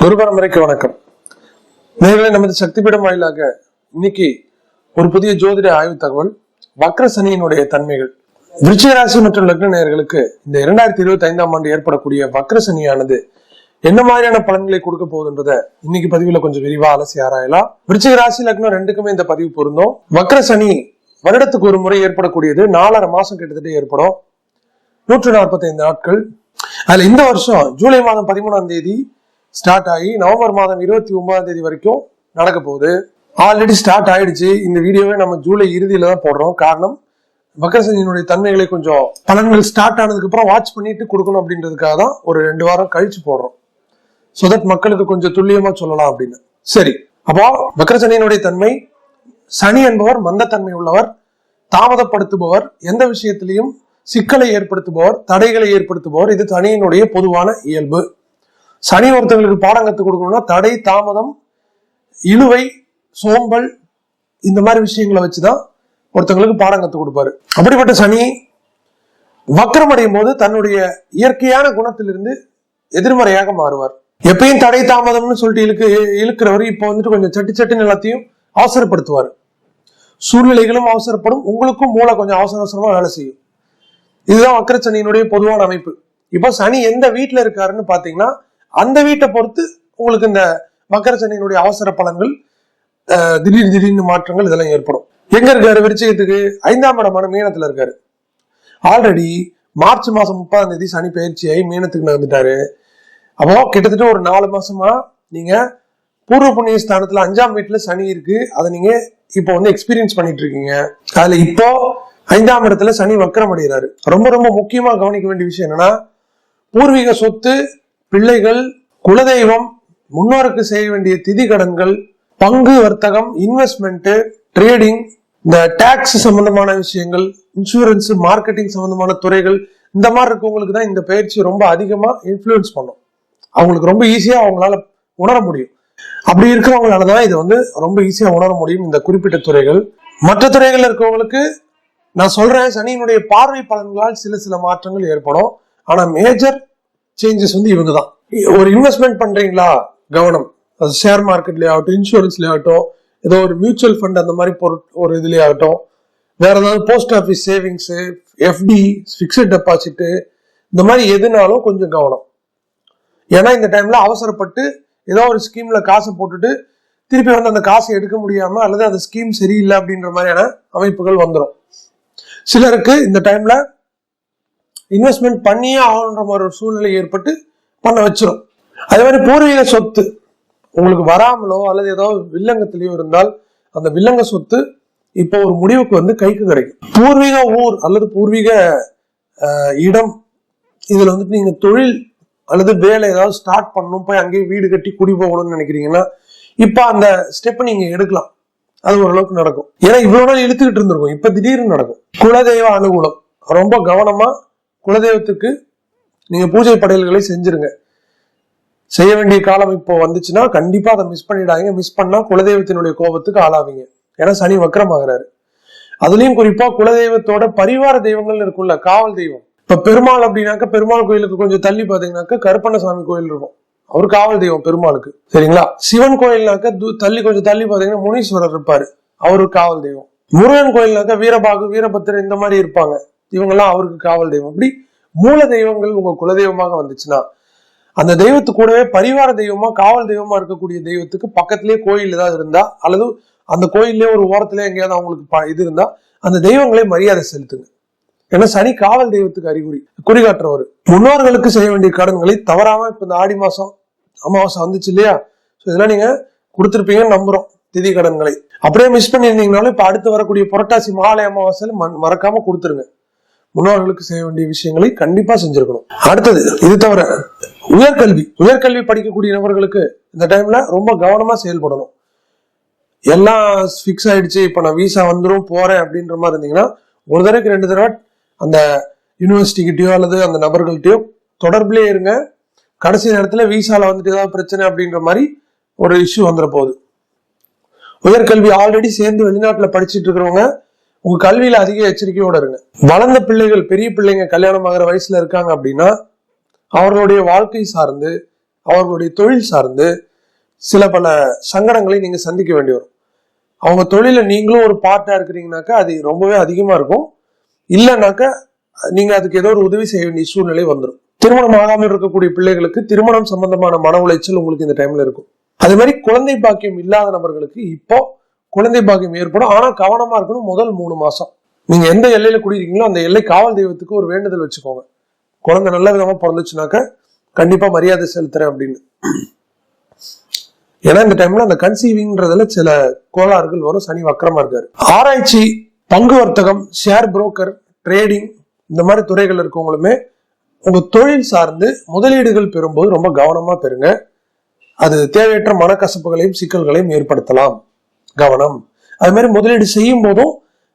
குரு பரம்பரைக்கு வணக்கம். நேர்களை நமது சக்தி பீடம் வாயிலாக இன்னைக்கு ஒரு புதிய ஜோதிட ஆய்வு தகவல் வக்ர சனியினுடைய தன்மைகள். விருச்சிக ராசி மற்றும் லக்ன நேயர்களுக்கு இந்த இரண்டாயிரத்தி இருபத்தி ஐந்தாம் ஆண்டு ஏற்படக்கூடிய வக்ர சனியானது என்ன மாதிரியான பலன்களை கொடுக்க போகுதுன்றத இன்னைக்கு பதிவுல கொஞ்சம் விரிவா அலசி ஆராயலாம். விருச்சிக ராசி லக்னம் ரெண்டுக்குமே இந்த பதிவு பொருந்தும். வக்ர சனி வருடத்துக்கு ஒரு முறை ஏற்படக்கூடியது. நாலரை மாசம் கிட்டத்தட்ட ஏற்படும். நூற்று நாற்பத்தைந்து நாட்கள். அதுல இந்த வருஷம் ஜூலை மாதம் பதிமூணாம் தேதி ஸ்டார்ட் ஆகி நவம்பர் மாதம் இருபத்தி ஒன்பதாம் தேதி வரைக்கும் நடக்க போகுது. ஆல்ரெடி ஸ்டார்ட் ஆயிடுச்சு. இந்த வீடியோவை நம்ம ஜூலை இறுதியில தான் போடுறோம். காரணம் மக்கரசனியினுடைய தன்மைகளை கொஞ்சம் பலன்கள் ஸ்டார்ட் ஆனதுக்கு அப்புறம் வாட்ச் பண்ணிட்டு கொடுக்கணும் அப்படின்றதுக்காக தான் ஒரு ரெண்டு வாரம் கழிச்சு போடுறோம். ஸோ தட் மக்களுக்கு கொஞ்சம் துல்லியமா சொல்லலாம் அப்படின்னு. சரி அப்போ மக்கரசனியினுடைய தன்மை சனி என்பவர் மந்தத்தன்மை உள்ளவர் தாமதப்படுத்துபவர் எந்த விஷயத்திலையும் சிக்கலை ஏற்படுத்துபவர் தடைகளை ஏற்படுத்துபவர் இது சனியினுடைய பொதுவான இயல்பு. சனி ஒருத்தங்களுக்கு பாடம் கற்றுக் கொடுக்கணும்னா தடை தாமதம் இழுவை சோம்பல் இந்த மாதிரி விஷயங்களை வச்சுதான் ஒருத்தங்களுக்கு பாடம் கற்றுக் கொடுப்பாரு. அப்படிப்பட்ட சனி வக்கரமடையும் போது தன்னுடைய இயற்கையான குணத்திலிருந்து எதிர்மறையாக மாறுவார். எப்பயும் தடை தாமதம்னு சொல்லிட்டு இழுக்கு இழுக்கிறவர் இப்போ வந்துட்டு கொஞ்சம் சட்டி சட்டுன்னு எல்லாத்தையும் அவசரப்படுத்துவார். சூழ்நிலைகளும் அவசரப்படும் உங்களுக்கும் மூளை கொஞ்சம் அவசர அவசரமா வேலை செய்யும். இதுதான் வக்கரச்சனியினுடைய பொதுவான அமைப்பு. இப்போ சனி எந்த வீட்டில் இருக்காருன்னு பாத்தீங்கன்னா அந்த வீட்டை பொறுத்து உங்களுக்கு இந்த வக்கரச்சனியினுடைய அவசர பலன்கள் திடீர் திடீர்னு மாற்றங்கள் இதெல்லாம் ஏற்படும். எங்க இருக்காரு? விருச்சிகத்துக்கு ஐந்தாம் இடமான மீனத்துல இருக்காரு. ஆல்ரெடி மார்ச் மாசம் முப்பதாம் தேதி சனி பயிற்சியாகி மீனத்துக்கு நடந்துட்டாரு. அப்போ கிட்டத்தட்ட ஒரு நாலு மாசமா நீங்க பூர்வ புண்ணிய ஸ்தானத்துல அஞ்சாம் வீட்டுல சனி இருக்கு. அதை நீங்க இப்போ வந்து எக்ஸ்பீரியன்ஸ் பண்ணிட்டு இருக்கீங்க. அதுல இப்போ ஐந்தாம் இடத்துல சனி வக்கரம் அடைகிறாரு. ரொம்ப ரொம்ப முக்கியமா கவனிக்க வேண்டிய விஷயம் என்னன்னா பூர்வீக சொத்து பிள்ளைகள் குலதெய்வம் முன்னோருக்கு செய்ய வேண்டிய திதி கடன்கள் பங்கு வர்த்தகம் இன்வெஸ்ட்மெண்ட் ட்ரேடிங் இந்த டாக்ஸ் சம்பந்தமான விஷயங்கள் இன்சூரன்ஸ் மார்க்கெட்டிங் சம்பந்தமான துறைகள் இந்த மாதிரி இருக்கவங்களுக்கு தான் இந்த பயிற்சி ரொம்ப அதிகமா இன்ஃப்ளூயன்ஸ் பண்ணும். அவங்களுக்கு ரொம்ப ஈஸியா அவங்களால உணர முடியும். அப்படி இருக்கிறவங்களால தான் இதை வந்து ரொம்ப ஈஸியா உணர முடியும் இந்த குறிப்பிட்ட துறைகள். மற்ற துறைகள் இருக்கவங்களுக்கு நான் சொல்றேன் சனியினுடைய பார்வை பலன்களால் சில சில மாற்றங்கள் ஏற்படும். ஆனா மேஜர் சேஞ்சஸ் வந்து இவங்க தான் ஒரு இன்வெஸ்ட்மெண்ட் பண்றீங்களா? கவனம். அது ஷேர் மார்க்கெட்லயே ஆகட்டும் இன்சூரன்ஸ்லயே ஆகட்டும் ஏதோ ஒரு மியூச்சுவல் ஃபண்ட் அந்த மாதிரி பொருட் ஒரு இதுலயே ஆகட்டும். வேற ஏதாவது post office savings FD fixed deposit இந்த மாதிரி எதுனாலும் கொஞ்சம் கவனம். ஏன்னா இந்த டைம்ல அவசரப்பட்டு ஏதோ ஒரு ஸ்கீம்ல காசை போட்டுட்டு திருப்பி வந்து அந்த காசை எடுக்க முடியாம அல்லது அந்த ஸ்கீம் சரியில்லை அப்படின்ற மாதிரியான அமைப்புகள் வந்துடும் சிலருக்கு இந்த டைம்ல இன்வெஸ்ட்மெண்ட் பண்ணியே ஆகணுன்ற மாதிரி ஒரு சூழ்நிலை ஏற்பட்டு பண்ண வச்சிடும் அதே மாதிரி பூர்வீக சொத்து உங்களுக்கு வராமலோ அல்லது ஏதோ வில்லங்கத்திலேயோ இருந்தால் அந்த வில்லங்க சொத்து இப்போ ஒரு முடிவுக்கு வந்து கைக்கு கிடைக்கும். பூர்வீக ஊர் அல்லது பூர்வீக இடம் இதுல வந்துட்டு நீங்க தொழில் அல்லது வேலை ஏதாவது ஸ்டார்ட் பண்ணணும் போய் அங்கேயே வீடு கட்டி குடி போகணும்னு நினைக்கிறீங்கன்னா இப்போ அந்த ஸ்டெப்பை நீங்க எடுக்கலாம். அது ஓரளவுக்கு நடக்கும். ஏன்னா இவ்வளவு நாள் இழுத்துக்கிட்டு இருந்திருக்கும். இப்ப திடீர்னு நடக்கும். குலதெய்வ அனுகூலம். ரொம்ப கவனமா குலதெய்வத்துக்கு நீங்க பூஜை படையல்களை செஞ்சிருங்க. செய்ய வேண்டிய காலம் இப்போ வந்துச்சுன்னா கண்டிப்பா அதை மிஸ் பண்ணிடாதீங்க. மிஸ் பண்ணா குலதெய்வத்தினுடைய கோபத்துக்கு ஆளாவீங்க. ஏன்னா சனி வக்கரமாகிறாரு அதுலயும் குறிப்பா குலதெய்வத்தோட பரிவார தெய்வங்கள் இருக்கும்ல காவல் தெய்வம். இப்ப பெருமாள் அப்படின்னாக்க பெருமாள் கோயிலுக்கு கொஞ்சம் தள்ளி பாத்தீங்கன்னாக்க கருப்பண்ணசாமி கோயில் இருக்கும். அவர் காவல் தெய்வம் பெருமாளுக்கு. சரிங்களா? சிவன் கோயில்னாக்க தூ- தள்ளி கொஞ்சம் தள்ளி பாத்தீங்கன்னா முனீஸ்வரர் இருப்பாரு. அவரு காவல் தெய்வம். முருகன் கோயில்னாக்க வீரபாகு வீரபத்திரர் இந்த மாதிரி இருப்பாங்க. இவங்கெல்லாம் அவருக்கு காவல் தெய்வம். இப்படி மூல தெய்வங்கள் உங்க குலதெய்வமாக வந்துச்சுன்னா அந்த தெய்வத்து கூடவே பரிவார தெய்வமா காவல் தெய்வமா இருக்கக்கூடிய தெய்வத்துக்கு பக்கத்திலேயே கோயில் ஏதாவது இருந்தா அல்லது அந்த கோயிலே ஒரு ஓரத்துல எங்கேயாவது அவங்களுக்கு இது இருந்தா அந்த தெய்வங்களை மரியாதை செலுத்துங்க. ஏன்னா சனி காவல் தெய்வத்துக்கு அறிகுறி குறிகாட்டுறவர். முன்னோர்களுக்கு செய்ய வேண்டிய கடன்களை தவறாம இப்ப இந்த ஆடி மாசம் அமாவாசை வந்துச்சு இல்லையா? ஸோ இதெல்லாம் நீங்க கொடுத்துருப்பீங்கன்னு நம்புறோம் திதி கடன்களை. அப்படியே மிஸ் பண்ணியிருந்தீங்கனாலும் இப்ப அடுத்து வரக்கூடிய புரட்டாசி மாலை அமாவாசையில ம- மறக்காம கொடுத்துருங்க. முன்னோர்களுக்கு செய்ய வேண்டிய விஷயங்களை கண்டிப்பா செஞ்சிருக்கணும். அடுத்தது இது தவிர உயர்கல்வி. உயர்கல்வி படிக்கக்கூடிய நபர்களுக்கு இந்த டைம்ல ரொம்ப கவனமா செயல்படணும். எல்லாம் ஃபிக்ஸ் ஆயிடுச்சு இப்ப நான் விசா வந்துடும் போறேன் அப்படின்ற மாதிரி இருந்தீங்கன்னா ஒரு தடவைக்கு ரெண்டு தடவை அந்த யூனிவர்சிட்டிகிட்டயோ அல்லது அந்த நபர்கள்ட்டயோ தொடர்புலேயே இருங்க. கடைசி நேரத்துல விசால வந்துட்டு ஏதாவது பிரச்சனை அப்படின்ற மாதிரி ஒரு இஷ்யூ வந்துட போகுது. உயர்கல்வி ஆல்ரெடி சேர்ந்து வெளிநாட்டுல படிச்சுட்டு இருக்கிறவங்க உங்க கல்வியில அதிக எச்சரிக்கையோட இருங்க. வளர்ந்த பிள்ளைகள் பெரிய பிள்ளைங்க கல்யாணம் ஆகிற வயசுல இருக்காங்க அப்படின்னா அவர்களுடைய வாழ்க்கை சார்ந்து அவர்களுடைய தொழில் சார்ந்து சில பல சங்கடங்களை நீங்க சந்திக்க வேண்டி வரும். அவங்க தொழில நீங்களும் ஒரு பார்ட்டா இருக்கிறீங்கனாக்கா அது ரொம்பவே அதிகமா இருக்கும். இல்லைனாக்கா நீங்க அதுக்கு ஏதோ ஒரு உதவி செய்ய வேண்டிய சூழ்நிலை வந்துடும் திருமணம் ஆகாமல் இருக்கக்கூடிய பிள்ளைகளுக்கு திருமணம் சம்பந்தமான மன உளைச்சல் உங்களுக்கு இந்த டைம்ல இருக்கும். அதே மாதிரி குழந்தை பாக்கியம் இல்லாத நபர்களுக்கு இப்போ குழந்தை பாக்கியம் ஏற்படும். ஆனா கவனமா இருக்கணும் முதல் மூணு மாசம். நீங்க எந்த எல்லையில குடியிருக்கீங்களோ அந்த எல்லை காவல் தெய்வத்துக்கு ஒரு வேண்டுதல் வச்சுக்கோங்க. குழந்தை நல்ல விதமா பிறந்துச்சுனாக்க கண்டிப்பா மரியாதை செலுத்துறேன் அப்படின்னு. ஏன்னா இந்த டைம்ல அந்த கன்சீவிங்ன்றதுல சில கோளாறுகள் வரும். சனி வக்கரமா இருக்காரு. ஆராய்ச்சி பங்கு வர்த்தகம் ஷேர் புரோக்கர் ட்ரேடிங் இந்த மாதிரி துறைகள் இருக்கவங்களுமே உங்க தொழில் சார்ந்து முதலீடுகள் பெறும்போது ரொம்ப கவனமா பெறுங்க. அது தேவையற்ற மனக்கசப்புகளையும் சிக்கல்களையும் ஏற்படுத்தலாம். கவனம். அது மாதிரி முதலீடு செய்யும் போதும்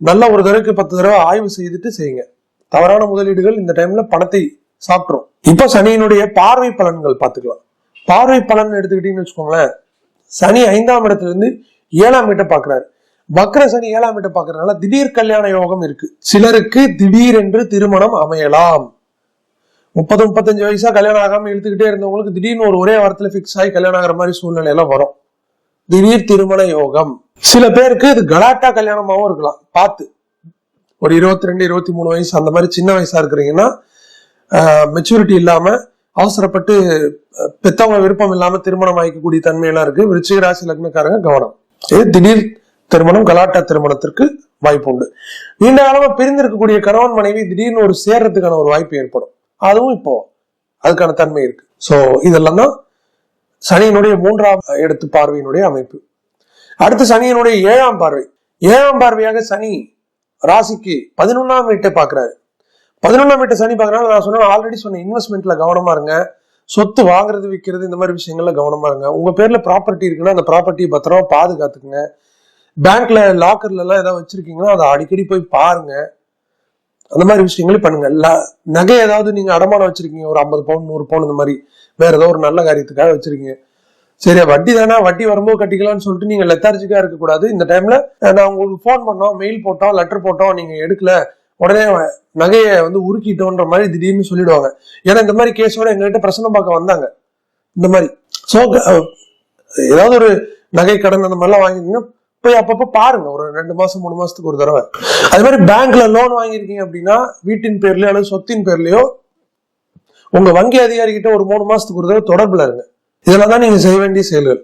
நல்ல ஒரு தடவைக்கு பத்து தடவை ஆய்வு செய்துட்டு செய்யுங்க. தவறான முதலீடுகள் இந்த டைம்ல பணத்தை சாப்பிட்ரும் இப்ப சனியினுடைய பார்வை பலன்கள் பார்த்துக்கலாம். பார்வை பலன் எடுத்துக்கிட்டீங்கன்னு வச்சுக்கோங்களேன். சனி ஐந்தாம் இடத்துல இருந்து ஏழாம் வீட்டை பாக்குறாரு வக்ர சனி ஏழாம் வீட்டை பாக்குறதுனால திடீர் கல்யாண யோகம் இருக்கு. சிலருக்கு திடீர் என்று திருமணம் அமையலாம். முப்பது முப்பத்தஞ்சு வயசா கல்யாணம் ஆகாம இழுத்துக்கிட்டே இருந்தவங்களுக்கு திடீர்னு ஒரு ஒரே வாரத்துல ஃபிக்ஸ் ஆகி கல்யாணம் ஆகிற மாதிரி சூழ்நிலை எல்லாம் வரும். திடீர் திருமண யோகம். சில பேருக்கு இது கலாட்டா கல்யாணமாவும் இருக்கலாம். பார்த்து. ஒரு இருபத்தி ரெண்டு இருபத்தி மூணு வயசு அந்த மாதிரி சின்ன வயசா இருக்கிறீங்கன்னா மெச்சூரிட்டி இல்லாம அவசரப்பட்டு பெத்தவங்க விருப்பம் இல்லாம திருமணம் ஆகிக்கக்கூடிய தன்மையெல்லாம் இருக்கு. விருச்சிக ராசி லக்னக்காரங்க கவனம். இது திடீர் திருமணம் கலாட்டா திருமணத்திற்கு வாய்ப்பு உண்டு. நீண்ட காலமா பிரிந்திருக்கக்கூடிய கணவன் மனைவி திடீர்னு ஒரு சேர்றதுக்கான ஒரு வாய்ப்பு ஏற்படும். அதுவும் இப்போ அதுக்கான தன்மை இருக்கு. சோ இதெல்லாம் தான் சனியினுடைய மூன்றாம் எடுத்து பார்வையினுடைய அமைப்பு. அடுத்து சனியினுடைய ஏழாம் பார்வை. ஏழாம் பார்வையாக சனி ராசிக்கு பதினொன்னாம் வீட்டை பாக்குறாரு பதினொன்னாம் வீட்டை சனி பார்க்கறனால நான் சொன்ன ஆல்ரெடி சொன்ன இன்வெஸ்ட்மெண்ட்ல கவனமா இருங்க. சொத்து வாங்குறது விற்கிறது இந்த மாதிரி விஷயங்கள்ல கவனமா இருங்க. உங்க பேர்ல ப்ராப்பர்ட்டி இருக்குன்னா அந்த ப்ராப்பர்ட்டியை பத்திரமா பாதுகாத்துக்குங்க. பேங்க்ல லாக்கர்ல எல்லாம் ஏதாவது வச்சிருக்கீங்கன்னா அதை அடிக்கடி போய் பாருங்க. அந்த மாதிரி விஷயங்களையும் பண்ணுங்க. ல- நகை ஏதாவது நீங்க அடமானம் வச்சிருக்கீங்க. ஒரு ஐம்பது பவுன் நூறு பவுன் இந்த மாதிரி. வேற ஏதோ ஒரு நல்ல காரியத்துக்காக வச்சிருக்கீங்க. சரி வட்டி தானே? வட்டி வரும்போது கட்டிக்கலாம்னு சொல்லிட்டு நீங்க லெத்தார்ஜிக்கா இருக்கக்கூடாது. இந்த டைம்ல நான் உங்களுக்கு ஃபோன் பண்ணோம் மெயில் போட்டோம் லெட்டர் போட்டோம் நீங்க எடுக்கல. உடனே நகையை வந்து உருக்கிட்டோன்ற மாதிரி திடீர்னு சொல்லிடுவாங்க. ஏன்னா இந்த மாதிரி கேஸோட எங்ககிட்ட பிரச்சனை பார்க்க வந்தாங்க. இந்த மாதிரி. ஸோ ஏதாவது ஒரு நகை கடன் அந்த மாதிரிலாம் வாங்கிருந்தீங்கன்னா போய் அப்பப்போ பாருங்க. ஒரு ரெண்டு மாசம் மூணு மாசத்துக்கு ஒரு தடவை. அதே மாதிரி பேங்க்ல லோன் வாங்கியிருக்கீங்க அப்படின்னா வீட்டின் பேர்லயோ அல்லது சொத்தின் பேர்லயோ உங்க வங்கி அதிகாரி கிட்ட ஒரு மூணு மாசத்துக்கு ஒரு தடவை தொடர்புல இருங்க. இதெல்லாம் தான் நீங்க செய்ய வேண்டிய செயல்கள்.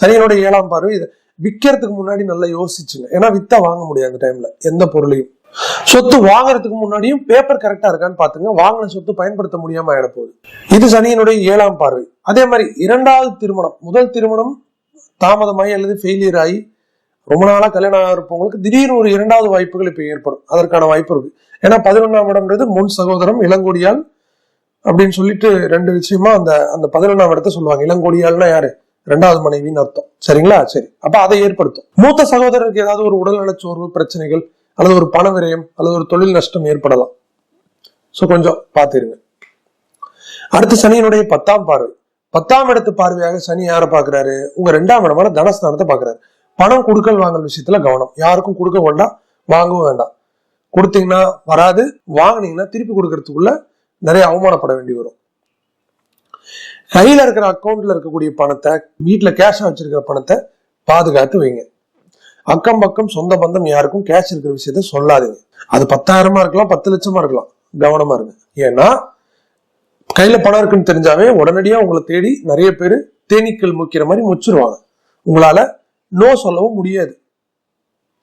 சனியனுடைய ஏழாம் பார்வை இதை விற்கிறதுக்கு முன்னாடி நல்லா யோசிச்சுங்க. ஏன்னா வித்தா வாங்க முடியாது அந்த டைம்ல எந்த பொருளையும். சொத்து வாங்குறதுக்கு முன்னாடியும் பேப்பர் கரெக்டா இருக்கான்னு பாத்துங்க வாங்கின சொத்து பயன்படுத்த முடியாம ஆயிட போகுது இது சனியினுடைய ஏழாம் பார்வை. அதே மாதிரி இரண்டாவது திருமணம். முதல் திருமணம் தாமதமாகி அல்லது ஃபெயிலியர் ஆகி ரொம்ப நாளா கல்யாணம் இருப்பவங்களுக்கு திடீர்னு ஒரு இரண்டாவது வாய்ப்புகள் இப்ப ஏற்படும். அதற்கான வாய்ப்பு இருக்கு. ஏன்னா பதினொன்றாம் இடம்ன்றது முன் சகோதரம் இளங்கோடியால் அப்படின்னு சொல்லிட்டு ரெண்டு விஷயமா அந்த அந்த பதினொன்றாம் இடத்த சொல்லுவாங்க. இளங்கோடியால்னா யாரு? ரெண்டாவது மனைவின்னு அர்த்தம். சரிங்களா? சரி. அப்ப அதை ஏற்படுத்தும். மூத்த சகோதரருக்கு ஏதாவது ஒரு உடல்நலச் சோர்வு பிரச்சனைகள் அல்லது ஒரு பண விரயம் அல்லது ஒரு தொழில் நஷ்டம் ஏற்படலாம். சோ கொஞ்சம் பார்த்துருங்க. அடுத்து சனியினுடைய பத்தாம் பார்வை. பத்தாம் இடத்து பார்வையாக சனி யாரை பாக்குறாரு உங்க ரெண்டாம் இடமான தனஸ்தானத்தை பாக்குறாரு பணம் கொடுக்கல் வாங்கல் விஷயத்துல கவனம். யாருக்கும் கொடுக்க வேண்டாம் வாங்கவும் வேண்டாம். கொடுத்தீங்கன்னா வராது வாங்குனீங்கன்னா திருப்பி கொடுக்கறதுக்குள்ள நிறைய அவமானப்பட வேண்டி வரும். கையில இருக்கிற அக்கௌண்ட்ல இருக்கக்கூடிய பணத்தை வீட்டில் கேஷாக வச்சிருக்கிற பணத்தை பாதுகாத்து வைங்க. அக்கம் பக்கம் சொந்த பந்தம் யாருக்கும் கேஷ் இருக்கிற விஷயத்த சொல்லாதீங்க. அது பத்தாயிரமா இருக்கலாம் பத்து லட்சமா இருக்கலாம். கவனமா இருங்க. ஏன்னா கையில பணம் இருக்குன்னு தெரிஞ்சாவே உடனடியா உங்களை தேடி நிறைய பேர் தேனீக்கள் முக்கிற மாதிரி முச்சிருவாங்க. உங்களால நோ சொல்லவும் முடியாது.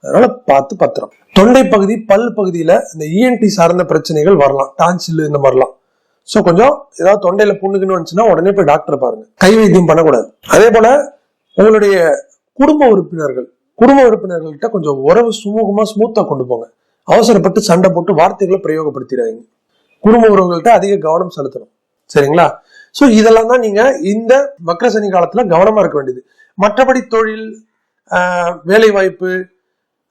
அதனால பார்த்து பத்திரம். தொண்டை பகுதி பல் பகுதியில இந்த இஎன்டி சார்ந்த பிரச்சனைகள் வரலாம். டான்சில் இந்த மாதிரிலாம். சோ கொஞ்சம் ஏதாவது தொண்டையில புண்ணுக்குன்னு வந்துச்சுன்னா உடனே போய் டாக்டர் பாருங்க. கை வைத்தியம் பண்ணக்கூடாது. அதே போல உங்களுடைய குடும்ப உறுப்பினர்கள் குடும்ப உறுப்பினர்கள்ட்ட கொஞ்சம் உறவு சுமூகமா ஸ்மூத்தா கொண்டு போங்க. அவசரப்பட்டு சண்டை போட்டு வார்த்தைகளை பிரயோகப்படுத்திடாதீங்க. குடும்ப உறவுகள்கிட்ட அதிக கவனம் செலுத்தணும். சரிங்களா? சோ இதெல்லாம் தான் நீங்க இந்த மக்கர சனி காலத்துல கவனமா இருக்க வேண்டியது. மற்றபடி தொழில் ஆஹ், வேலை வாய்ப்பு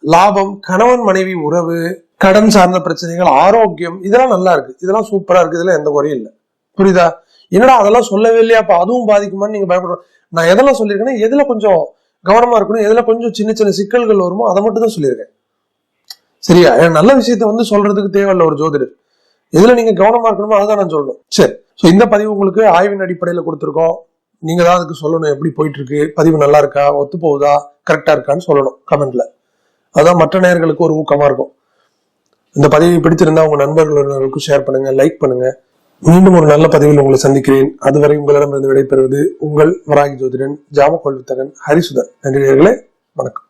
லாபம் கணவன் மனைவி உறவு கடன் சார்ந்த பிரச்சனைகள் ஆரோக்கியம் இதெல்லாம் நல்லா இருக்கு. இதெல்லாம் சூப்பரா இருக்கு. இதெல்லாம் எந்த குறையும் இல்லை. புரியுதா? என்னடா அதெல்லாம் சொல்லவே இல்லையா? அதுவும் பாதிக்குமான்னு நீங்க பயப்படுற நான் எதெல்லாம் சொல்லியிருக்கேன்னா எதுல கொஞ்சம் கவனமா இருக்கணும் எதுல கொஞ்சம் சின்ன சின்ன சிக்கல்கள் வருமோ அதை மட்டும் தான் சொல்லியிருக்கேன். சரியா? நல்ல விஷயத்த வந்து சொல்றதுக்கு தேவையில்ல ஒரு ஜோதிடர். எதுல நீங்க கவனமா இருக்கணுமோ அதுதான் நான் சொல்லணும் சரி. ஸோ இந்த பதிவு உங்களுக்கு ஆய்வின் அடிப்படையில் கொடுத்துருக்கோம். நீங்க தான் அதுக்கு சொல்லணும் எப்படி போயிட்டு இருக்கு? பதிவு நல்லா இருக்கா? ஒத்து போகுதா? கரெக்டா இருக்கான்னு சொல்லணும் கமெண்ட்ல அதான் மற்ற நேர்களுக்கு ஒரு ஊக்கமா இருக்கும். இந்த பதிவை பிடித்திருந்தா உங்க நண்பர்களுக்கும் ஷேர் பண்ணுங்க லைக் பண்ணுங்க. மீண்டும் ஒரு நல்ல பதிவில் உங்களை சந்திக்கிறேன். அதுவரை உங்களிடமிருந்து விடைபெறுவது உங்கள் வராகி ஜோதிடன் ஜாம வித்தகன் ஹரிசுதன். நன்றி வணக்கம்.